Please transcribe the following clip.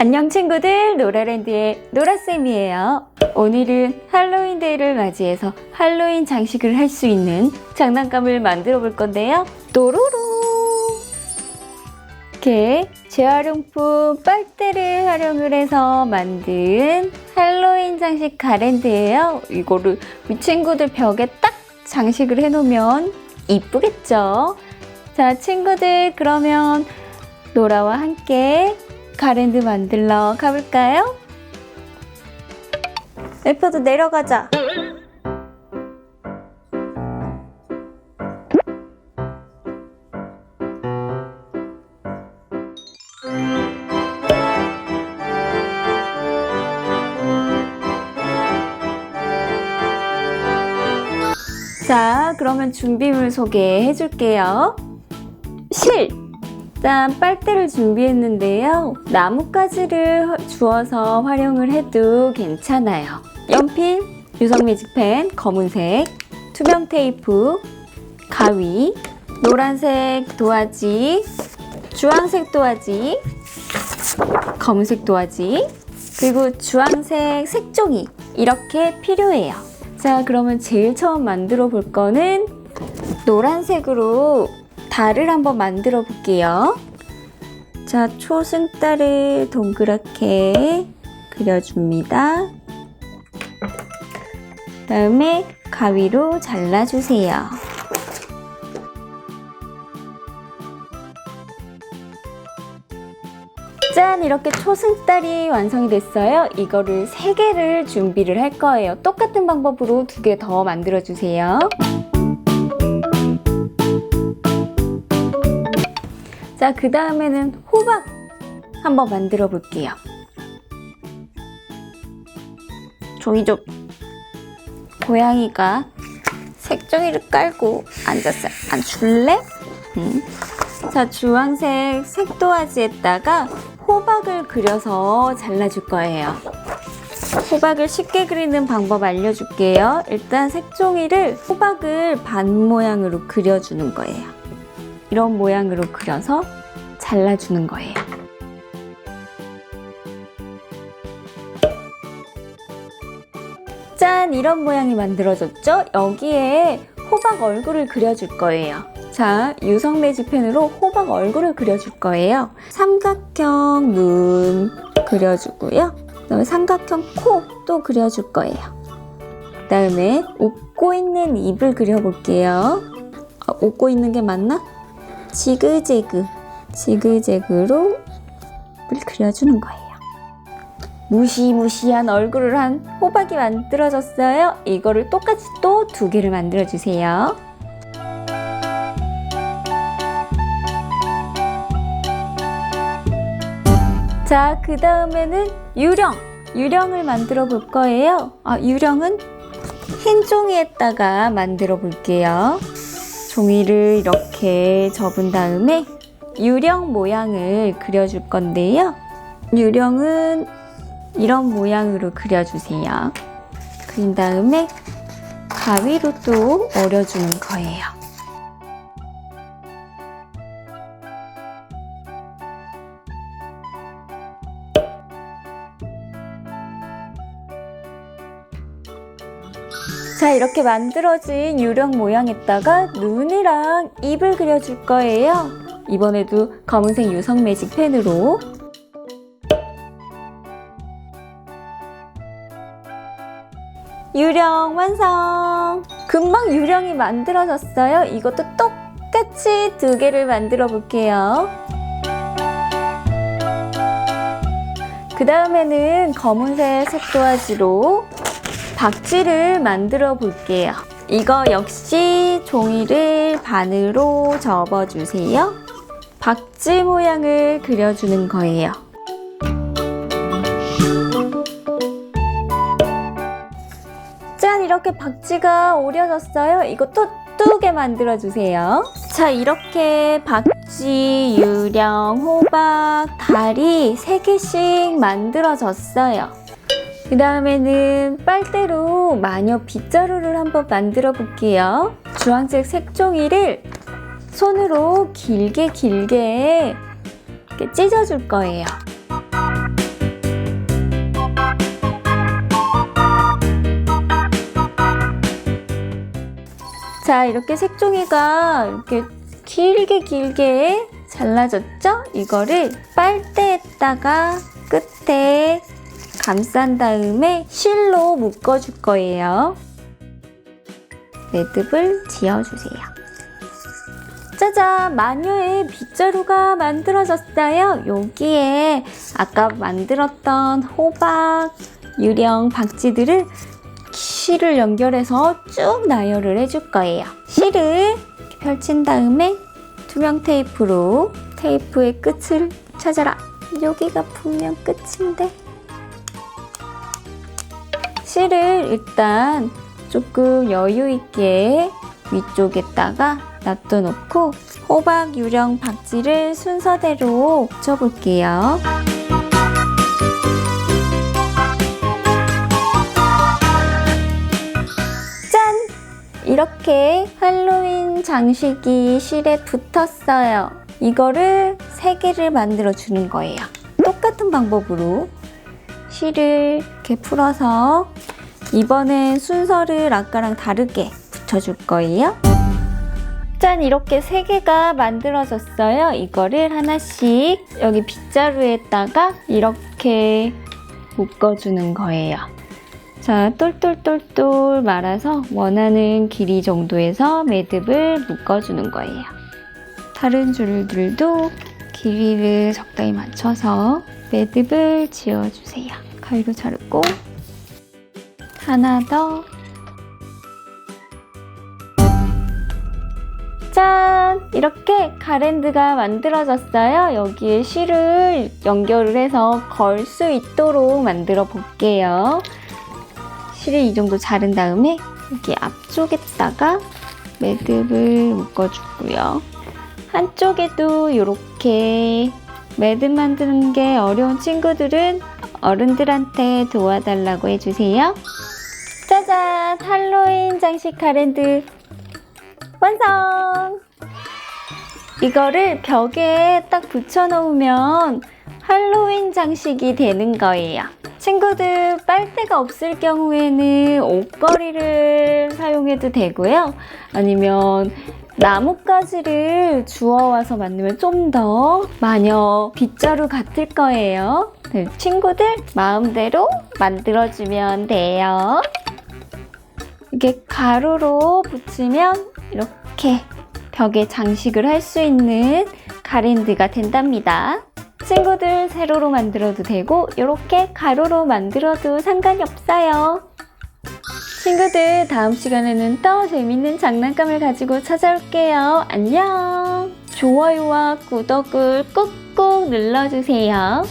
안녕 친구들. 노라랜드의 노라쌤이에요. 오늘은 할로윈 데이를 맞이해서 할로윈 장식을 할 수 있는 장난감을 만들어 볼 건데요. 또로로! 이렇게 재활용품 빨대를 활용을 해서 만든 할로윈 장식 가랜드예요. 이거를 우리 친구들 벽에 딱 장식을 해 놓으면 이쁘겠죠? 자 친구들 그러면 노라와 함께 가랜드 만들러 가볼까요? 에퍼도 내려가자. 자, 그러면 준비물 소개해 줄게요. 실! 일단 빨대를 준비했는데요. 나뭇가지를 주어서 활용을 해도 괜찮아요. 연필, 유성 매직펜, 검은색, 투명 테이프, 가위, 노란색 도화지, 주황색 도화지, 검은색 도화지, 그리고 주황색 색종이 이렇게 필요해요. 자, 그러면 제일 처음 만들어 볼 거는 노란색으로 달을 한번 만들어 볼게요. 자, 초승달을 동그랗게 그려줍니다. 다음에 가위로 잘라주세요. 짠! 이렇게 초승달이 완성이 됐어요. 이거를 3개를 준비를 할 거예요. 똑같은 방법으로 두개더 만들어주세요. 자, 그 다음에는 호박 한번 만들어 볼게요. 종이 좀 고양이가 색종이를 깔고 앉았어요. 안 줄래? 음. 자, 주황색 색도화지에다가 호박을 그려서 잘라줄 거예요. 호박을 쉽게 그리는 방법 알려줄게요. 일단 색종이를 호박을 반 모양으로 그려주는 거예요. 이런 모양으로 그려서 잘라주는 거예요. 짠! 이런 모양이 만들어졌죠? 여기에 호박 얼굴을 그려줄 거예요. 자, 유성 매직펜으로 호박 얼굴을 그려줄 거예요. 삼각형 눈 그려주고요. 그다음에 삼각형 코 또 그려줄 거예요. 그다음에 웃고 있는 입을 그려볼게요. 아, 웃고 있는 게 맞나? 지그재그, 지그재그로 입을 그려주는 거예요. 무시무시한 얼굴을 한 호박이 만들어졌어요. 이거를 똑같이 또 두 개를 만들어주세요. 자, 그 다음에는 유령. 유령을 만들어 볼 거예요. 아, 유령은 흰 종이에다가 만들어 볼게요. 종이를 이렇게 접은 다음에 유령 모양을 그려줄 건데요. 유령은 이런 모양으로 그려주세요. 그린 다음에 가위로 또 어려주는 거예요. 자, 이렇게 만들어진 유령 모양에다가 눈이랑 입을 그려줄 거예요. 이번에도 검은색 유성 매직 펜으로 유령 완성! 금방 유령이 만들어졌어요. 이것도 똑같이 두 개를 만들어 볼게요. 그 다음에는 검은색 색도화지로 박쥐를 만들어 볼게요. 이거 역시 종이를 반으로 접어주세요. 박쥐 모양을 그려주는 거예요. 짠! 이렇게 박쥐가 오려졌어요. 이것도 뚜게 만들어주세요. 자, 이렇게 박쥐, 유령, 호박, 달이 3개씩 만들어졌어요. 그 다음에는 빨대로 마녀 빗자루를 한번 만들어 볼게요. 주황색 색종이를 손으로 길게 길게 이렇게 찢어줄 거예요. 자, 이렇게 색종이가 이렇게 길게 길게 잘라졌죠? 이거를 빨대에다가 끝에 감싼 다음에 실로 묶어줄 거예요. 매듭을 지어주세요. 짜잔! 마녀의 빗자루가 만들어졌어요. 여기에 아까 만들었던 호박, 유령, 박쥐들을 실을 연결해서 쭉 나열을 해줄 거예요. 실을 펼친 다음에 투명 테이프로 테이프의 끝을 찾아라. 여기가 분명 끝인데. 실을 일단 조금 여유 있게 위쪽에다가 놔둬놓고 호박, 유령, 박쥐를 순서대로 붙여볼게요. 짠! 이렇게 할로윈 장식이 실에 붙었어요. 이거를 세 개를 만들어 주는 거예요. 똑같은 방법으로 실을 이렇게 풀어서 이번엔 순서를 아까랑 다르게 붙여줄 거예요. 짠! 이렇게 세 개가 만들어졌어요. 이거를 하나씩 여기 빗자루에다가 이렇게 묶어주는 거예요. 자, 똘똘똘똘 말아서 원하는 길이 정도에서 매듭을 묶어주는 거예요. 다른 줄들도 길이를 적당히 맞춰서 매듭을 지어주세요. 가위로 자르고 하나 더 짠! 이렇게 가랜드가 만들어졌어요. 여기에 실을 연결을 해서 걸 수 있도록 만들어 볼게요. 실을 이 정도 자른 다음에 여기 앞쪽에다가 매듭을 묶어주고요. 한쪽에도 이렇게 매듭 만드는 게 어려운 친구들은 어른들한테 도와달라고 해주세요. 짜잔! 할로윈 장식 가랜드 완성! 이거를 벽에 딱 붙여놓으면 할로윈 장식이 되는 거예요. 친구들 빨대가 없을 경우에는 옷걸이를 사용해도 되고요. 아니면 나뭇가지를 주워와서 만들면 좀 더 마녀 빗자루 같을 거예요. 네, 친구들 마음대로 만들어주면 돼요. 이게 가루로 붙이면 이렇게 벽에 장식을 할 수 있는 가랜드가 된답니다. 친구들 세로로 만들어도 되고 이렇게 가로로 만들어도 상관이 없어요. 친구들 다음 시간에는 더 재밌는 장난감을 가지고 찾아올게요. 안녕! 좋아요와 구독을 꾹꾹 눌러주세요.